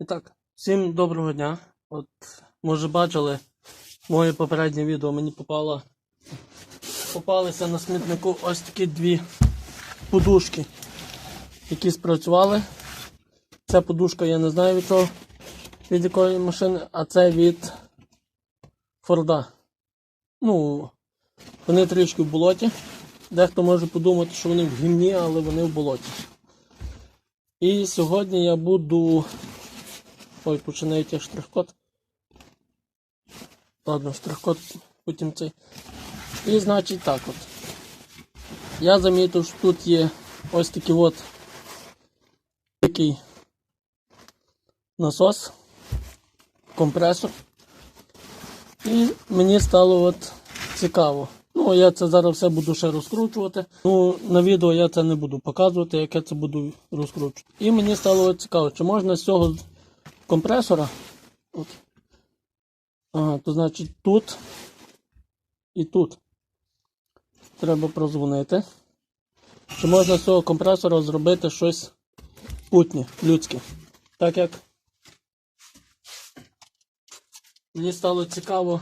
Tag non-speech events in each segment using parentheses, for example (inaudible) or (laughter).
І так, всім доброго дня. От, може бачили моє попереднє відео, мені попало, попалися на смітнику ось такі дві подушки, які спрацювали. Ця подушка я не знаю від чого, від якої машини, а це від Форда. Ну, вони трішки в болоті. Дехто може подумати, що вони в гімні, але вони в болоті. І сьогодні я буду. Ой, починає йти штрих-код. Ладно, штрих-код, потім цей. І значить так от. Я замітив, що тут є ось такий от такий насос, компресор. І мені стало от цікаво. Ну, я це зараз все буду ще розкручувати. Ну, на відео я це не буду показувати, як я це буду розкручувати. І мені стало от цікаво, чи можна з цього компресора. От. Ага, то значить тут і тут. Треба прозвонити. Чи можна з цього компресора зробити щось путнє, людське. Так як мені стало цікаво.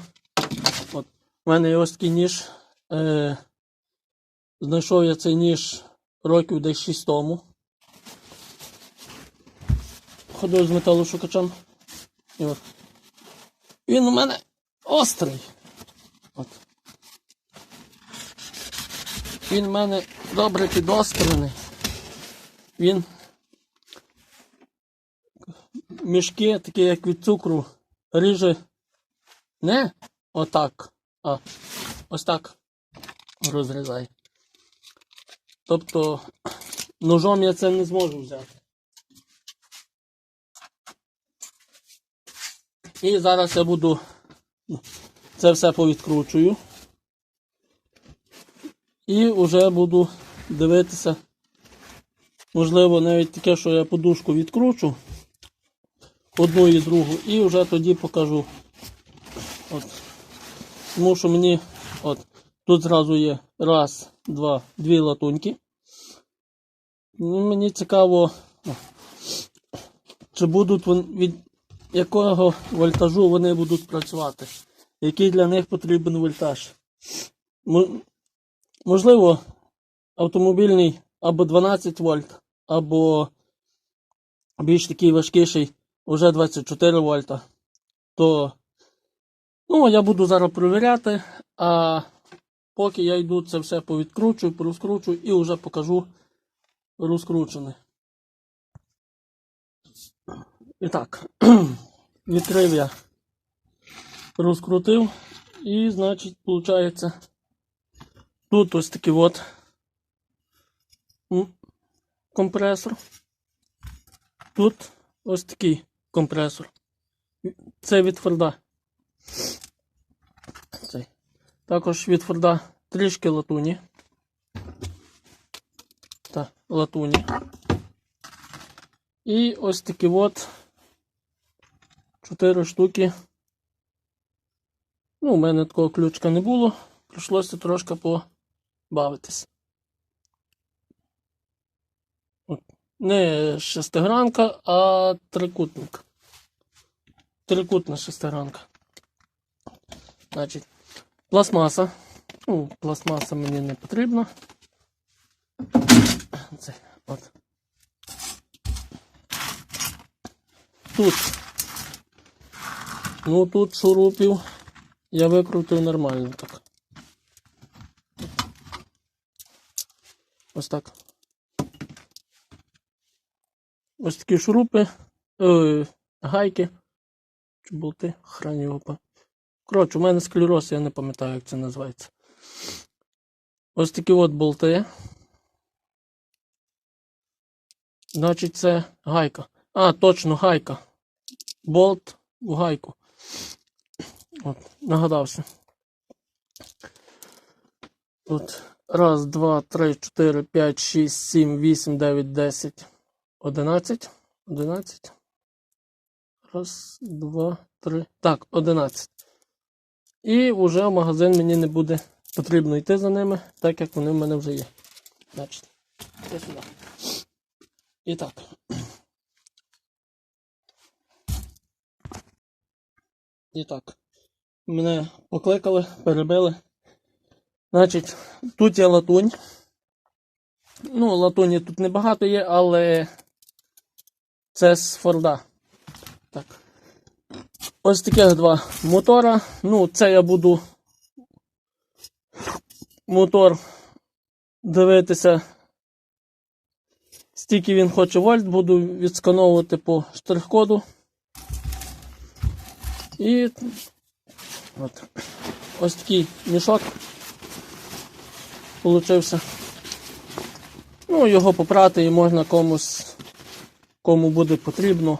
От, у мене є ось такий ніж. Е, знайшов я цей ніж років десь 6 тому. Ходив з металошукачем. І от. Він у мене острий. От. Він у мене добре підострений. Він мішки, такі як від цукру, ріже не отак, а ось так розрізає. Тобто ножом я це не зможу взяти. І зараз я буду це все повідкручую. І вже буду дивитися. Можливо, навіть таке, що я подушку відкручу одну і другу, і вже тоді покажу. От. Тому що мені от, тут зразу є раз, два, дві латуньки. Ну, Мені цікаво, чи будуть від якого вольтажу вони будуть працювати, який для них потрібен вольтаж. Можливо, автомобільний або 12 вольт, або більш такий важкіший, вже 24 вольта. То ну, я буду зараз перевіряти, а поки я йду це все повідкручую, порозкручую і вже покажу розкручене. І так, (clears throat) відкрив я, розкрутив, і, значить, виходить, тут ось такий от компресор. Тут ось такий компресор. Це від Форда. Цей. Також від Форда трішки латуні. Та, латуні. І ось такі от чотири штуки. Ну, у мене такого ключка не було. Прийшлося трошки побавитись. Не шестигранка, а трикутник. Трикутна шестигранка. Значить, пластмаса. Ну, пластмаса мені не потрібна. Це, от. Тут. Ну тут шурупів я викрутив нормально так. Ось так. Ось такі шурупи, е, гайки. Чи болти, хрань його. Коротше, у мене склероз, я не пам'ятаю, як це називається. Ось такі от болти. Значить, це гайка. А, точно, гайка. Болт в гайку. От, нагадався. Тут раз, два, три, чотири, п'ять, шість, сім, вісім, дев'ять, десять, одинадцять. Одинадцять. Раз, два, три. Так, одинадцять. І вже в магазин мені не буде потрібно йти за ними, так як вони в мене вже є. Сюди. І так. І так. Мене покликали, перебили. Значить, тут є латунь. Ну, латуні тут небагато є, але це з Форда. Так. Ось таких два мотора. Ну, це я буду мотор дивитися. Стільки він хоче вольт, буду відскановувати по штрих-коду. І от. ось такий мішок получився. Ну, його попрати і можна комусь, кому буде потрібно.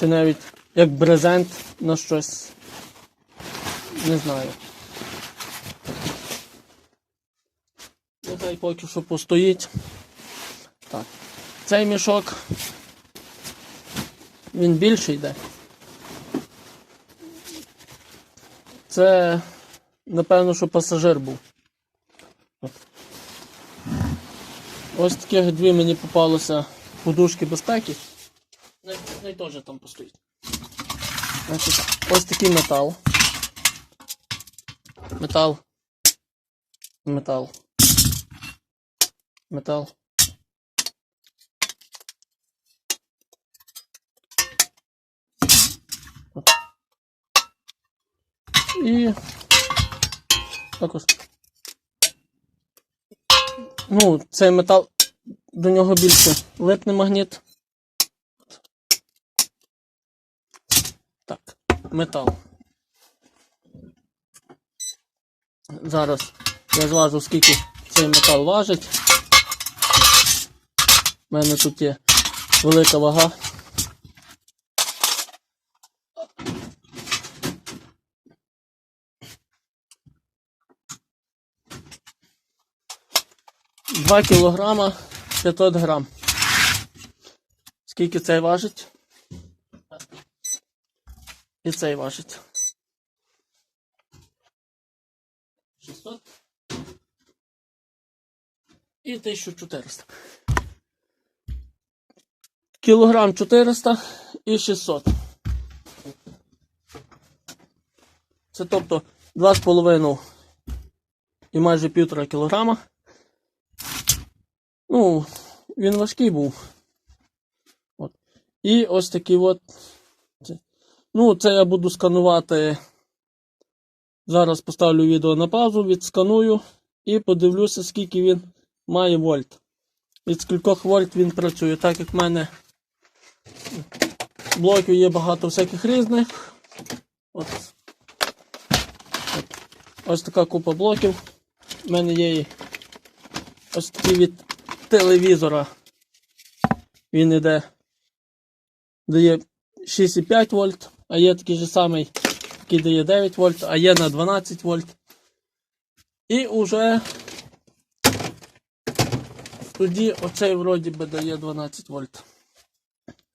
Чи навіть як брезент на щось. Не знаю. Нехай поки що постоїть. Так. Цей мішок. Він більший йде. Це, напевно, що пасажир був. Ось таких дві мені попалося подушки безпеки. Не, теж там постоїть. Значить, ось такий метал. Метал. Метал. Метал. І також. Ну, цей метал до нього більше липне магніт. Так, метал. Зараз я зважу, скільки цей метал важить. У мене тут є велика вага. Два кілограма 500 грам. Скільки цей важить? І цей важить. 600. І 1400. Кілограм 400 і 600. Це тобто 2,5 і майже півтора кілограма. Ну, він важкий був. От. І ось такий от. Ну, це я буду сканувати. Зараз поставлю відео на паузу, відсканую і подивлюся, скільки він має вольт. Від скількох вольт він працює, так як в мене блоків є багато всяких різних. От. От. Ось така купа блоків. У мене є ось такі від телевізора. Він іде, дає 6,5 вольт, а є такий же самий, який дає 9 вольт, а є на 12 вольт. І уже тоді оцей вроді би дає 12 вольт.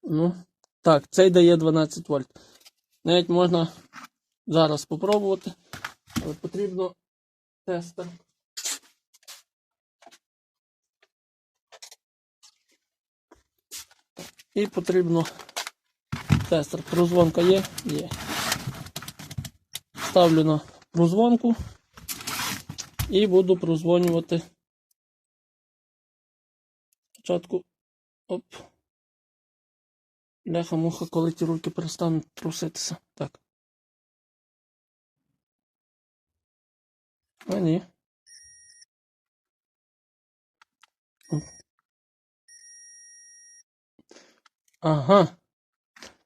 Ну, так, цей дає 12 вольт. Навіть можна зараз спробувати, але потрібно тестер. І потрібно тестер. Прозвонка є? Є. Ставлю на прозвонку і буду прозвонювати. Спочатку. Оп. Ляха муха, коли ті руки перестануть труситися. Так. А ні. Ага.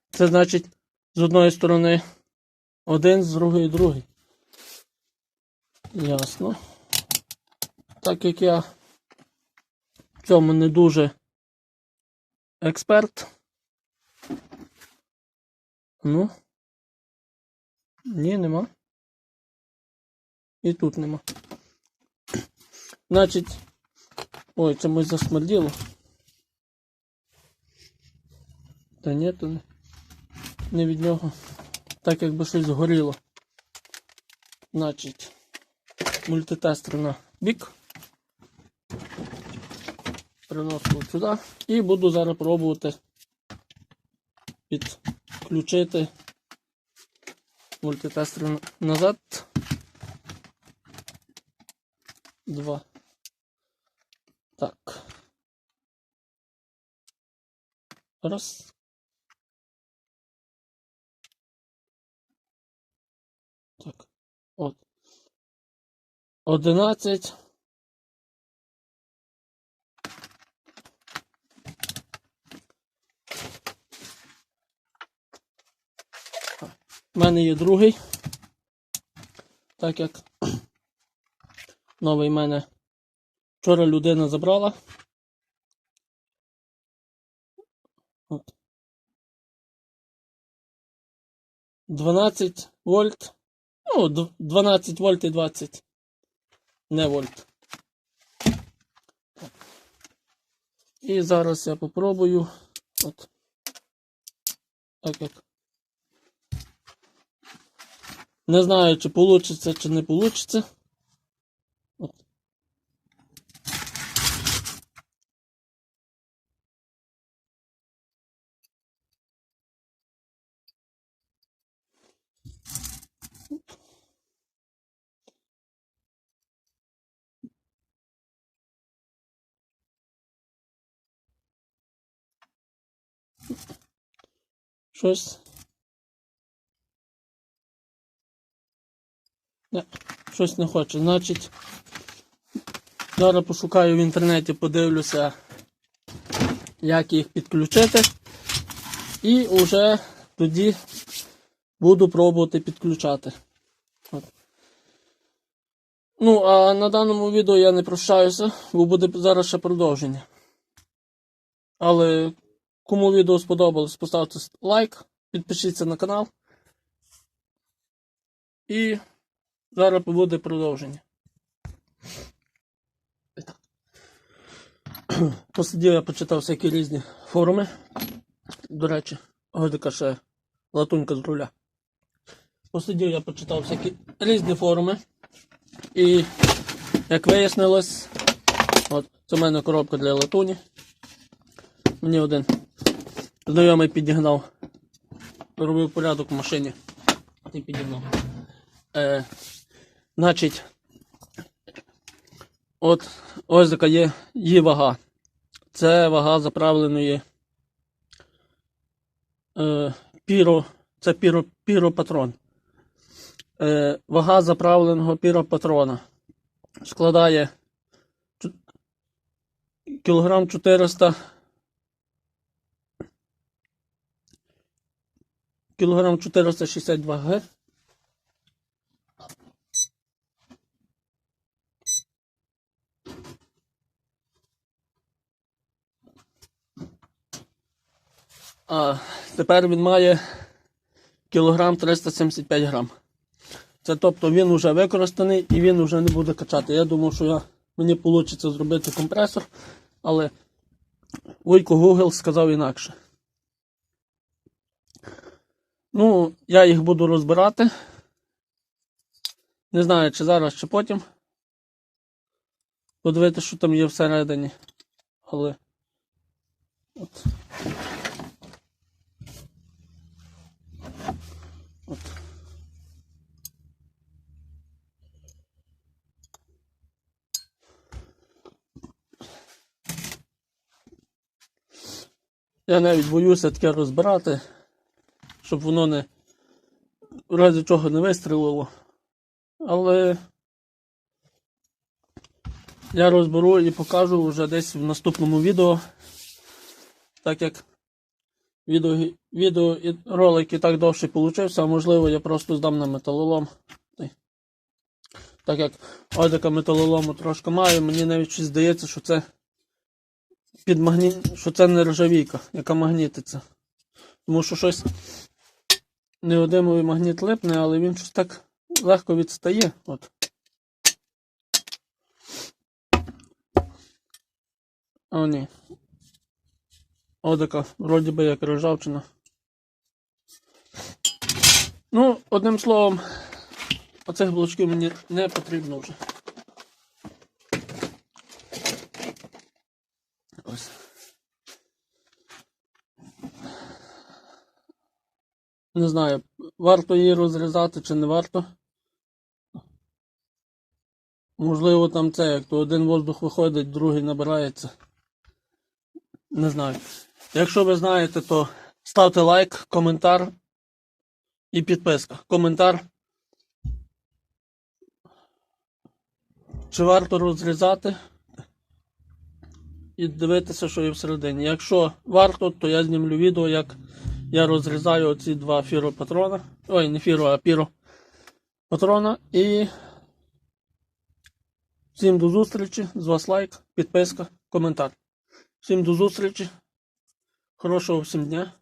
Це значить з одної сторони один, з другої другий. Ясно. Так як я в цьому не дуже експерт. Ну. Ні, нема. І тут нема. Значить. Ой, це ми засмерділо. Та ні, то не, від нього. Так якби щось згоріло. Значить, мультитестер на бік. Переношу сюди і буду зараз пробувати підключити Мультитестер назад. Два. Так. Раз. 11. У мене є другий, так як (clears throat) новий мене вчора людина забрала. От. 12 вольт. Ну, 12 вольт і 20 не вольт. І зараз я попробую. От. Так як. Не знаю, чи вийде, чи не вийде. От. Щось. Щось не хоче. Значить, зараз пошукаю в інтернеті, подивлюся, як їх підключити. І вже тоді буду пробувати підключати. От. Ну, а на даному відео я не прощаюся, бо буде зараз ще продовження. Але кому відео сподобалось, поставте лайк, підпишіться на канал. І зараз буде продовження. Посидів я почитав всякі різні форуми. До речі, така ще латунька з руля. Посидів я почитав всякі різні форуми. І як вияснилось, от це в мене коробка для латуні. Мені один знайомий підігнав. Робив порядок в машині. І підігнав. Е, значить, от ось така є її вага. Це вага заправленої е, піро, це піро, піропатрон. Е, вага заправленого піропатрона складає кілограм 400 кілограм 462 г. А тепер він має кілограм 375 грам. Це тобто він вже використаний і він вже не буде качати. Я думав, що я, мені вийде зробити компресор, але Войко Google сказав інакше. Ну, я їх буду розбирати. Не знаю, чи зараз, чи потім. Подивитися, що там є всередині. Але. От. От. Я навіть боюся таке розбирати, щоб воно не в разі чого не вистрілило. Але я розберу і покажу вже десь в наступному відео. Так як відео, відео і ролик і так довше получився, а можливо я просто здам на металолом. Так як ось металолому трошки маю, мені навіть щось здається, що це під магні... що це не ржавійка, яка магнітиться. Тому що щось неодимовий магніт липне, але він щось так легко відстає. От. О, ні. О, така, вроді би як ржавчина. Ну, одним словом, оцих блочків мені не потрібно вже. Не знаю, варто її розрізати чи не варто. Можливо, там це, як то один воздух виходить, другий набирається. Не знаю. Якщо ви знаєте, то ставте лайк, коментар і підписка. Коментар. Чи варто розрізати і дивитися, що є всередині. Якщо варто, то я знімлю відео, як я розрізаю оці два фіропатрона. Ой, не фіро, а піро патрона. І всім до зустрічі. З вас лайк, підписка, коментар. Всім до зустрічі. Хорошого всім дня.